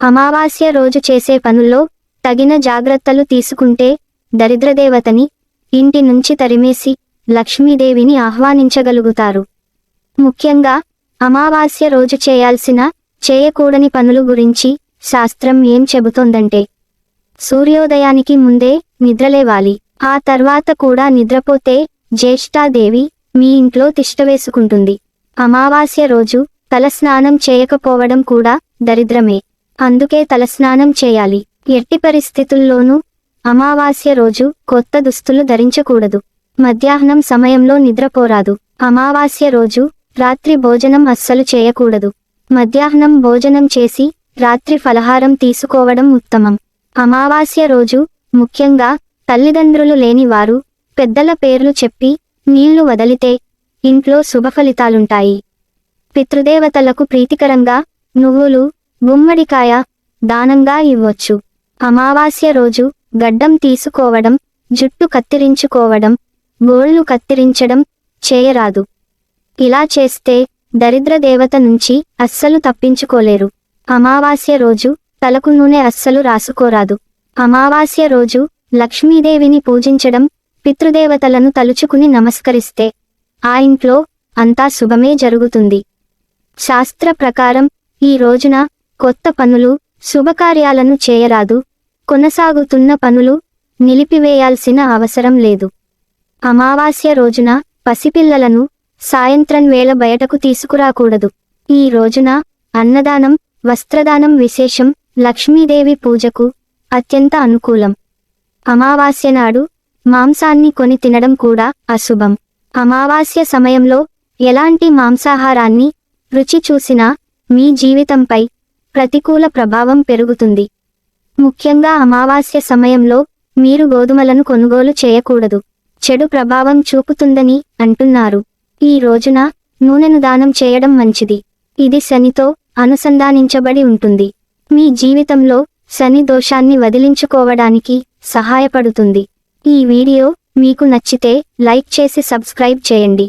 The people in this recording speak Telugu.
అమావాస్య రోజు చేసే పనుల్లో తగిన జాగ్రత్తలు తీసుకుంటే దరిద్రదేవతని ఇంటి నుంచి తరిమేసి లక్ష్మీదేవిని ఆహ్వానించగలుగుతారు. ముఖ్యంగా అమావాస్య రోజు చేయాల్సిన చేయకూడని పనులు గురించి శాస్త్రం ఏం చెబుతోందంటే సూర్యోదయానికి ముందే నిద్రలేవాలి. ఆ తర్వాత కూడా నిద్రపోతే జ్యేష్ఠాదేవి మీ ఇంట్లో తిష్టవేసుకుంటుంది అమావాస్య రోజు తలస్నానం చేయకపోవడం కూడా దరిద్రమే. అందుకే తలస్నానం చేయాలి. ఎట్టి పరిస్థితుల్లోనూ అమావాస్య రోజు కొత్త దుస్తులు ధరించకూడదు. మధ్యాహ్నం సమయంలో నిద్రపోరాదు. అమావాస్య రోజు రాత్రి భోజనం అస్సలు చేయకూడదు. మధ్యాహ్నం భోజనం చేసి రాత్రి ఫలహారం తీసుకోవడం ఉత్తమం. అమావాస్య రోజు ముఖ్యంగా తల్లిదండ్రులు లేని వారు పెద్దల పేర్లు చెప్పి నీళ్ళు వదలితే ఇంట్లో శుభఫలితాలుంటాయి పితృదేవతలకు ప్రీతికరంగా నువ్వులు గుమ్మడికాయ దానంగా ఇవ్వొచ్చు. అమావాస్య రోజు గడ్డం తీసుకోవడం జుట్టు కత్తిరించుకోవడం గోళ్ళు కత్తిరించడం చేయరాదు. ఇలా చేస్తే దరిద్ర దేవత నుంచి అస్సలు తప్పించుకోలేరు. అమావాస్య రోజు తలకు నూనె అస్సలు రాసుకోరాదు. అమావాస్య రోజు లక్ష్మీదేవిని పూజించడం పితృదేవతలను తలుచుకుని నమస్కరిస్తే ఆ ఇంట్లో అంతా శుభమే జరుగుతుంది. శాస్త్ర ప్రకారం ఈ రోజున కొత్త పనులు శుభకార్యాలను చేయరాదు. కొనసాగుతున్న పనులు నిలిపివేయాల్సిన అవసరం లేదు. అమావాస్య రోజున పసిపిల్లలను సాయంత్రం వేళ బయటకు తీసుకురాకూడదు. ఈ రోజున అన్నదానం వస్త్రదానం విశేషం లక్ష్మీదేవి పూజకు అత్యంత అనుకూలం. అమావాస్య నాడు మాంసాన్ని కొని తినడం కూడా అశుభం. అమావాస్య సమయంలో ఎలాంటి మాంసాహారాన్ని రుచి చూసినా మీ జీవితంపై ప్రతికూల ప్రభావం పెరుగుతుంది. ముఖ్యంగా అమావాస్య సమయంలో మీరు గోధుమలను కొనుగోలు చేయకూడదు. చెడు ప్రభావం చూపుతుందని అంటున్నారు. ఈ రోజున నూనెను దానం చేయడం మంచిది. ఇది శనితో అనుసంధానించబడి ఉంటుంది. మీ జీవితంలో శని దోషాన్ని వదిలించుకోవడానికి సహాయపడుతుంది. ఈ వీడియో మీకు నచ్చితే లైక్ చేసి సబ్స్క్రైబ్ చేయండి.